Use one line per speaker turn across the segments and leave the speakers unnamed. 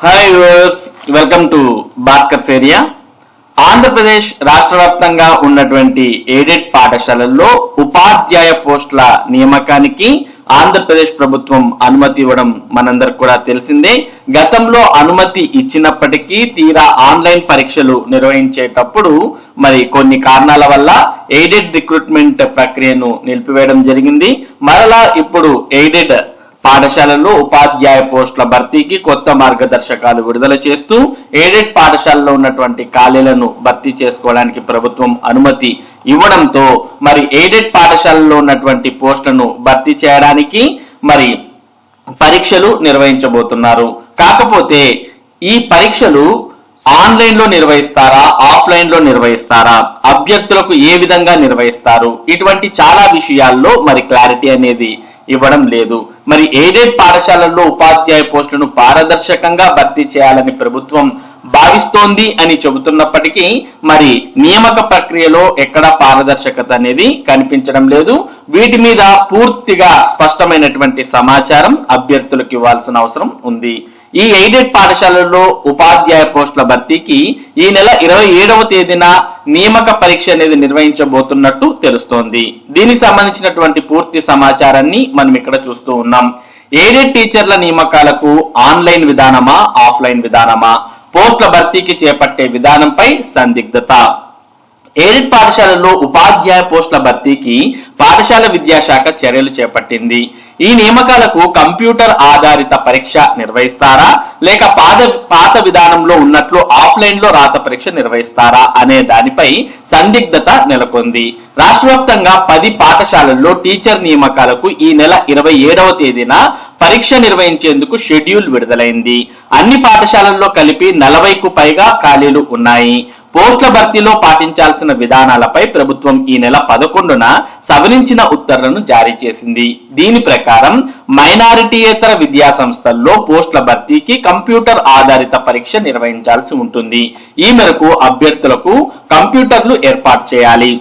Hi viewers welcome to Bhaskar's area Andhra Pradesh రాష్ట్ర వ్యాప్తంగా ఉన్నటువంటి ఎయిడెడ్ పాఠశాలల్లో ఉపాధ్యాయ పోస్టుల నియామకానికి ఆంధ్రప్రదేశ్ ప్రభుత్వం అనుమతి ఇవ్వడం మనందరికి కూడా తెలిసిందే. గతంలో అనుమతి ఇచ్చినప్పటికీ తీరా ఆన్లైన్ పరీక్షలు నిర్వహించేటప్పుడు మరి కొన్ని కారణాల వల్ల ఎయిడెడ్ రిక్రూట్మెంట్ ప్రక్రియను నిలిపివేయడం జరిగింది. మరలా ఇప్పుడు ఎయిడెడ్ పాఠశాలల్లో ఉపాధ్యాయ పోస్టుల భర్తీకి కొత్త మార్గదర్శకాలు విడుదల చేస్తూ ఎయిడెడ్ పాఠశాలలో ఉన్నటువంటి ఖాళీలను భర్తీ చేసుకోవడానికి ప్రభుత్వం అనుమతి ఇవ్వడంతో మరి ఎయిడెడ్ పాఠశాలలో ఉన్నటువంటి పోస్టులను భర్తీ చేయడానికి మరి పరీక్షలు నిర్వహించబోతున్నారు. కాకపోతే ఈ పరీక్షలు ఆన్లైన్లో నిర్వహిస్తారా ఆఫ్లైన్లో నిర్వహిస్తారా అభ్యర్థులకు ఏ విధంగా నిర్వహిస్తారు ఇటువంటి చాలా విషయాల్లో మరి క్లారిటీ అనేది ఇవ్వడం లేదు. మరి ఎయిడెడ్ పాఠశాలల్లో ఉపాధ్యాయ పోస్టులను పారదర్శకంగా భర్తీ చేయాలని ప్రభుత్వం భావిస్తోంది అని చెబుతున్నప్పటికీ మరి నియామక ప్రక్రియలో ఎక్కడ పారదర్శకత అనేది కనిపించడం లేదు. వీటి మీద పూర్తిగా స్పష్టమైనటువంటి సమాచారం అభ్యర్థులకు ఇవ్వాల్సిన అవసరం ఉంది. ఈ ఎయిడెడ్ పాఠశాలల్లో ఉపాధ్యాయ పోస్టుల భర్తీకి ఈ నెల ఇరవై ఏడవ తేదీన నియామక పరీక్ష అనేది నిర్వహించబోతున్నట్టు తెలుస్తోంది. దీనికి సంబంధించినటువంటి పూర్తి సమాచారాన్ని మనం ఇక్కడ చూస్తూ ఉన్నాం. ఎయిడెడ్ టీచర్ల నియామకాలకు ఆన్లైన్ విధానమా ఆఫ్లైన్ విధానమా పోస్టుల భర్తీకి చేపట్టే విధానంపై సందిగ్ధత. ఎయిడెడ్ పాఠశాలలో ఉపాధ్యాయ పోస్టుల భర్తీకి పాఠశాల విద్యాశాఖ చర్యలు చేపట్టింది. ఈ నియామకాలకు కంప్యూటర్ ఆధారిత పరీక్ష నిర్వహిస్తారా? లేక పాత పాత విధానంలో ఉన్నట్లు ఆఫ్లైన్లో రాత పరీక్ష నిర్వహిస్తారా? అనే దానిపై సందిగ్ధత నెలకొంది. రాష్ట్ర వ్యాప్తంగా పది పాఠశాలల్లో టీచర్ నియామకాలకు ఈ నెల ఇరవై ఏడవ తేదీన పరీక్ష నిర్వహించేందుకు షెడ్యూల్ విడుదలైంది. అన్ని పాఠశాలల్లో కలిపి నలభైకు పైగా ఖాళీలు ఉన్నాయి. పోస్టుల భర్తీలో పాటించాల్సిన విధానాలపై ప్రభుత్వం ఈ నెల పదకొండున సవరించిన ఉత్తర్వులను జారీ చేసింది. దీని ప్రకారం మైనారిటీయేతర విద్యా సంస్థల్లో పోస్టుల భర్తీకి కంప్యూటర్ ఆధారిత పరీక్ష నిర్వహించాల్సి ఉంటుంది. ఈ మేరకు అభ్యర్థులకు కంప్యూటర్లు ఏర్పాటు చేయాలి.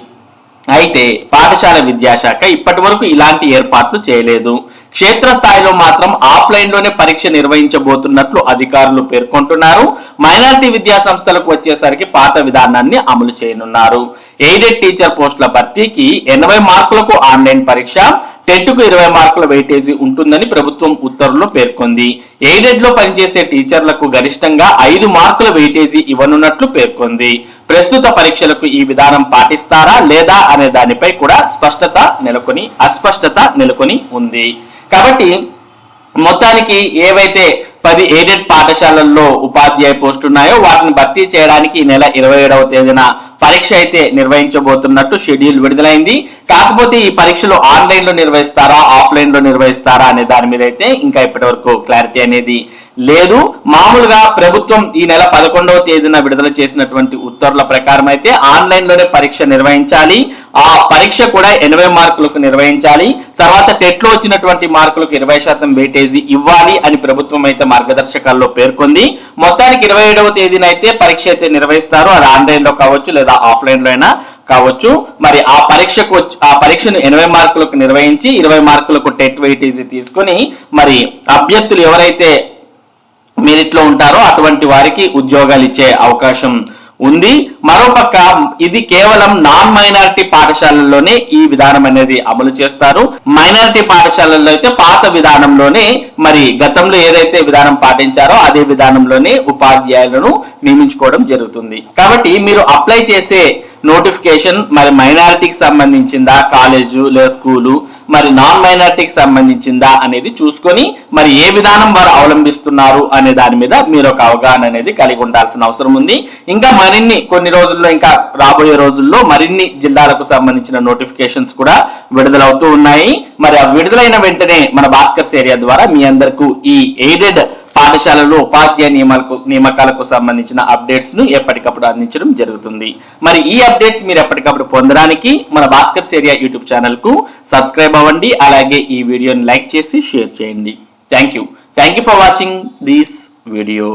అయితే పాఠశాల విద్యాశాఖ ఇప్పటి వరకు ఇలాంటి ఏర్పాట్లు చేయలేదు. క్షేత్రస్థాయిలో మాత్రం ఆఫ్లైన్లోనే పరీక్ష నిర్వహించబోతున్నట్లు అధికారులు పేర్కొంటున్నారు. మైనారిటీ విద్యా సంస్థలకు వచ్చేసరికి పాత విధానాన్ని అమలు చేయనున్నారు. ఎయిడెడ్ టీచర్ పోస్టుల భర్తీకి ఎనభై మార్కులకు ఆన్లైన్ పరీక్ష టెట్కు ఇరవై మార్కుల వెయిటేజీ ఉంటుందని ప్రభుత్వం ఉత్తర్వుల్లో పేర్కొంది. ఎయిడెడ్లో పనిచేసే టీచర్లకు గరిష్టంగా ఐదు మార్కుల వెయిటేజీ ఇవ్వనున్నట్లు పేర్కొంది. ప్రస్తుత పరీక్షలకు ఈ విధానం పాటిస్తారా లేదా అనే దానిపై కూడా స్పష్టత నెలకొని అస్పష్టత నెలకొని ఉంది. కాబట్టి మొత్తానికి ఏవైతే పది ఎయిడెడ్ పాఠశాలల్లో ఉపాధ్యాయ పోస్టు ఉన్నాయో వాటిని భర్తీ చేయడానికి ఈ నెల ఇరవై ఏడవ తేదీన పరీక్ష అయితే నిర్వహించబోతున్నట్టు షెడ్యూల్ విడుదలైంది. కాకపోతే ఈ పరీక్షలు ఆన్లైన్లో నిర్వహిస్తారా ఆఫ్లైన్లో నిర్వహిస్తారా అనే దాని మీద అయితే ఇంకా ఇప్పటి వరకు క్లారిటీ అనేది లేదు. మామూలుగా ప్రభుత్వం ఈ నెల పదకొండవ తేదీన విడుదల చేసినటువంటి ఉత్తర్వుల ప్రకారం అయితే ఆన్లైన్లోనే పరీక్ష నిర్వహించాలి. ఆ పరీక్ష కూడా ఎనభై మార్కులకు నిర్వహించాలి. తర్వాత టెట్లో వచ్చినటువంటి మార్కులకు ఇరవై శాతం వెయిటేజీ ఇవ్వాలి అని ప్రభుత్వం అయితే మార్గదర్శకాల్లో పేర్కొంది. మొత్తానికి ఇరవై ఏడవ తేదీన అయితే పరీక్ష అయితే నిర్వహిస్తారు. అది ఆన్లైన్లో కావచ్చు లేదా ఆఫ్లైన్లో అయినా కావచ్చు. మరి ఆ పరీక్షకు వచ్చి- ఆ పరీక్షను ఎనభై మార్కులకు నిర్వహించి ఇరవై మార్కులకు టెట్ వెయిటేజీ తీసుకొని మరి అభ్యర్థులు ఎవరైతే మెరిట్లో ఉంటారో అటువంటి వారికి ఉద్యోగాలు ఇచ్చే అవకాశం ఉంది. మరోపక్క ఇది కేవలం నాన్ మైనారిటీ పాఠశాలల్లోనే ఈ విధానం అనేది అమలు చేస్తారు. మైనారిటీ పాఠశాలల్లో అయితే పాత విధానంలోనే మరి గతంలో ఏదైతే విధానం పాటించారో అదే విధానంలోనే ఉపాధ్యాయులను నియమించుకోవడం జరుగుతుంది. కాబట్టి మీరు అప్లై చేసే నోటిఫికేషన్ మరి మైనారిటీకి సంబంధించిందా కాలేజు లేదా స్కూలు మరి నాన్ మైనారిటీకి సంబంధించిందా అనేది చూసుకొని మరి ఏ విధానం వారు అవలంబిస్తున్నారు అనే దాని మీద మీరు ఒక అవగాహన అనేది కలిగి ఉండాల్సిన అవసరం ఉంది. ఇంకా మరిన్ని కొన్ని రోజుల్లో ఇంకా రాబోయే రోజుల్లో మరిన్ని జిల్లాలకు సంబంధించిన నోటిఫికేషన్స్ కూడా విడుదలవుతూ ఉన్నాయి. మరి ఆ విడుదలైన వెంటనే మన భాస్కర్స్ ఏరియా ద్వారా మీ అందరికీ ఈ ఎయిడెడ్ పాఠశాలలో ఉపాధ్యాయ నియమాలకు నియామకాలకు సంబంధించిన అప్డేట్స్ను ఎప్పటికప్పుడు అందించడం జరుగుతుంది. మరి ఈ అప్డేట్స్ మీరు ఎప్పటికప్పుడు పొందడానికి మన భాస్కర్స్ ఏరియా యూట్యూబ్ ఛానల్కు సబ్స్క్రైబ్ అవ్వండి. అలాగే ఈ వీడియోని లైక్ చేసి షేర్ చేయండి. Thank you thank you for watching this video